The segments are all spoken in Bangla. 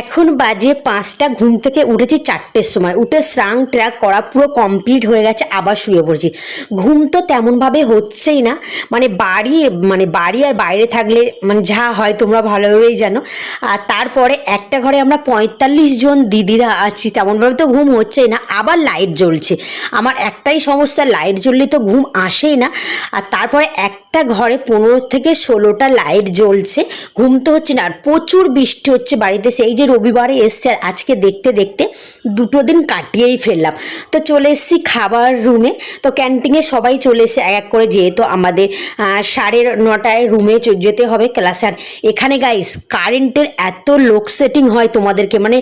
এখন বাজে পাঁচটা, ঘুম থেকে উঠেছি চারটের সময়। উঠে স্নান ট্র্যাক করা পুরো কমপ্লিট হয়ে গেছে, আবার শুয়ে পড়েছি। ঘুম তো তেমনভাবে হচ্ছেই না মানে বাড়ি মানে বাড়ি আর বাইরে থাকলে মানে যা হয় তোমরা ভালোভাবেই জানো। আর তারপরে একটা ঘরে আমরা পঁয়তাল্লিশ জন দিদিরা আছি, তেমনভাবে তো ঘুম হচ্ছেই না, আবার লাইট জ্বলছে। আমার একটাই সমস্যা লাইট জ্বললে তো ঘুম আসেই না। আর তারপরে একটা ঘরে পনেরো থেকে ষোলোটা লাইট জ্বলছে, ঘুম তো হচ্ছে না, আর প্রচুর বৃষ্টি হচ্ছে বাড়িতে। সেই যে রবিবারে এসছে, আর আজকে দেখতে দেখতে দুটো দিন কাটিয়েই ফেললাম। তো চলে এসেছি খাবার রুমে তো ক্যান্টিনে সবাই চলে এসে এক এক করে, যেহেতু আমাদের সাড়ে নটায় রুমে যেতে হবে ক্লাসে আর এখানে গাইস কারেন্টের এত লোক সেটিং হয় তোমাদেরকে মানে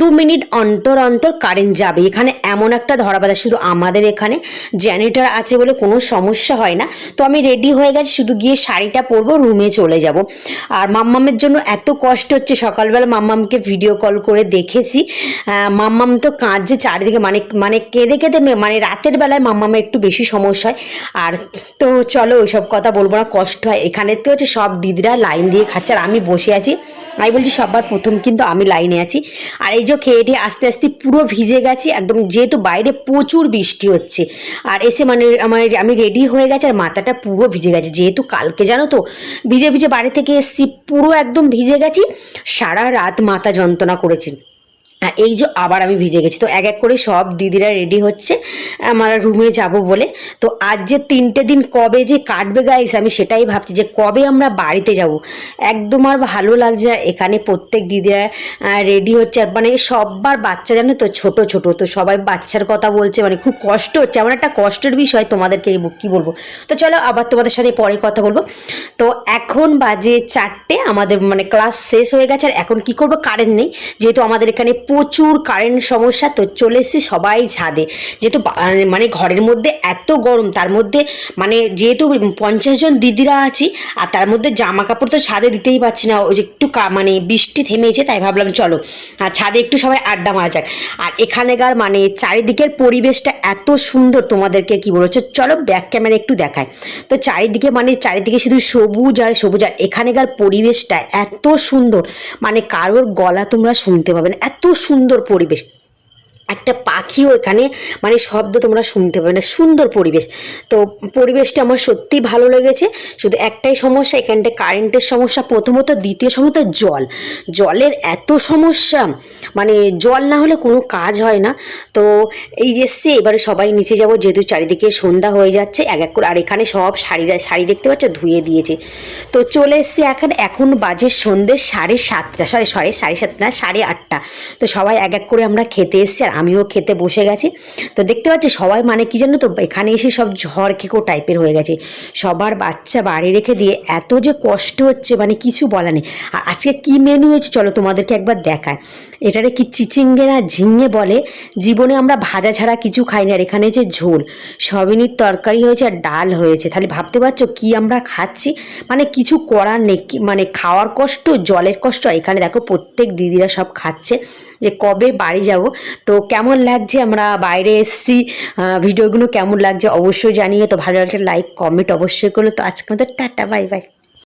দু মিনিট অন্তর অন্তর কারেন্ট যাবে। এখানে এমন একটা ধরা বাঁধা শুধু আমাদের এখানে। জেনারেটর আছে বলে কোনো সমস্যা হয় না। তো আমি রেডি হয়ে গেছি, শুধু গিয়ে শাড়িটা পরবো রুমে চলে যাব। আর মাম্মামের জন্য এত কষ্ট হচ্ছে, সকালবেলা মাম্মামকে ভিডিও কল করে দেখেছি। মাম্মাম তো কাঁদছে চারিদিকে মানে মানে কেঁদে কেঁদে মানে রাতের বেলায় মাম্মামের একটু বেশি সমস্যা হয়। আর তো চলো, ওইসব কথা বলব না, কষ্ট হয়। এখানে তো হচ্ছে সব দিদিরা লাইন দিয়ে খাচ্ছে, আর আমি বসে আছি। আমি বলছি, সবার প্রথম কিন্তু আমি লাইনে আছি। আর এই যে খেয়ে টেয়ে আস্তে আস্তে পুরো ভিজে গেছি, একদম যেহেতু বাইরে প্রচুর বৃষ্টি হচ্ছে। আর এসে মানে আমার আমি রেডি হয়ে গেছে, আর মাথাটা পুরো ভিজে গেছে। যেহেতু কালকে জানো তো, ভিজে ভিজে বাড়ি থেকে এসছি, পুরো একদম ভিজে গেছি, সারা রাত মাথা যন্ত্রণা করেছি। আর এই যে আবার আমি ভিজে গেছি। তো এক এক করে সব দিদিরা রেডি হচ্ছে, আমার রুমে যাব বলে। তো আজ যে তিনটে দিন কবে যে কাটবে গাইস আমি সেটাই ভাবছি যে কবে আমরা বাড়িতে যাব। একদম আর ভালো লাগছে আর এখানে প্রত্যেক দিদিরা রেডি হচ্ছে। আর মানে সববার বাচ্চা জানো তো, ছোট ছোট। তো সবাই বাচ্চার কথা বলছে মানে খুব কষ্ট হচ্ছে। আমার একটা কষ্টের বিষয় তোমাদেরকে কি বলব? তো চলো আবার তোমাদের সাথে পরে কথা বলব। তো এখন বাজে চারটে, আমাদের মানে ক্লাস শেষ হয়ে গেছে। আর এখন কি করব? কারেন্ট নেই। যেহেতু আমাদের এখানে প্রচুর কারেন্ট সমস্যা, তো চলে এসেছি সবাই ছাদে। যেহেতু মানে ঘরের মধ্যে এত গরম, তার মধ্যে মানে যেহেতু পঞ্চাশ জন দিদিরা আছি, আর তার মধ্যে জামা কাপড় তো ছাদে দিতেই পারছি না। ওই যে একটু মানে বৃষ্টি থেমেছে, তাই ভাবলাম চলো, আর ছাদে একটু সবাই আড্ডা মারা যাক। আর এখানেকার মানে চারিদিকের পরিবেশটা এত সুন্দর তোমাদেরকে কি বলছো চলো ব্যাক ক্যামেরা একটু দেখায় তো চারিদিকে মানে চারিদিকে শুধু সবুজ আর সবুজ, আর এখানেকার পরিবেশটা এত সুন্দর মানে কারোর গলা তোমরা শুনতে পাবে না, এত সুন্দর পরিবেশ। একটা পাখিও এখানে মানে শব্দ তোমরা শুনতে পাবে না, সুন্দর পরিবেশ। তো পরিবেশটা আমার সত্যি ভালো লেগেছে। শুধু একটাই সমস্যা, এখানটা কারেন্টের সমস্যা, প্রথমত দ্বিতীয় সমস্যা জল। জলের এত সমস্যা মানে জল না হলে কোনো কাজ হয় না। তো এই যে এসছি, এবারে সবাই নিচে যাব, যেহেতু চারিদিকে সন্ধ্যা হয়ে যাচ্ছে, এক এক করে, আর এখানে সব শাড়িরা শাড়ি দেখতে পাচ্ছ, ধুয়ে দিয়েছে। তো চলে এসছি এখন এখন বাজে সন্ধ্যে সাড়ে সাতটা সাড়ে সাড়ে সাড়ে সাতটা সাড়ে আটটা। তো সবাই এক এক করে আমরা খেতে এসছি, আর আমিও খেতে বসে গেছি। তো দেখতে পাচ্ছি সবাই মানে কি জানো তো, এখানে এসে সব ঝড় খেকো টাইপের হয়ে গেছে। সবার বাচ্চা বাড়ি রেখে দিয়ে এত যে কষ্ট হচ্ছে মানে কিছু বলা নেই। আর আজকে কি মেনু হয়েছে চলো তোমাদেরকে একবার দেখায়। এটারে কি চিচিঙ্গে না ঝিঙে বলে? জীবনে আমরা ভাজা ছাড়া কিছু খাই না আর এখানে যে ঝোল। সবিনির তরকারি হয়েছে আর ডাল হয়েছে। তাহলে ভাবতে পারছ কি আমরা খাচ্ছি? মানে কিছু করার নেই মানে খাওয়ার কষ্ট, জলের কষ্ট। আর এখানে দেখো প্রত্যেক দিদিরা সব খাচ্ছে যে কবে বাড়ি যাব। তো কেমন লাগছে? আমরা বাইরে এসছি। ভিডিওগুলো কেমন লাগছে? অবশ্যই জানিয়ে তো ভালো লাগছে লাইক কমেন্ট অবশ্যই করল তো আজকে আমাদের টাটা বাই বাই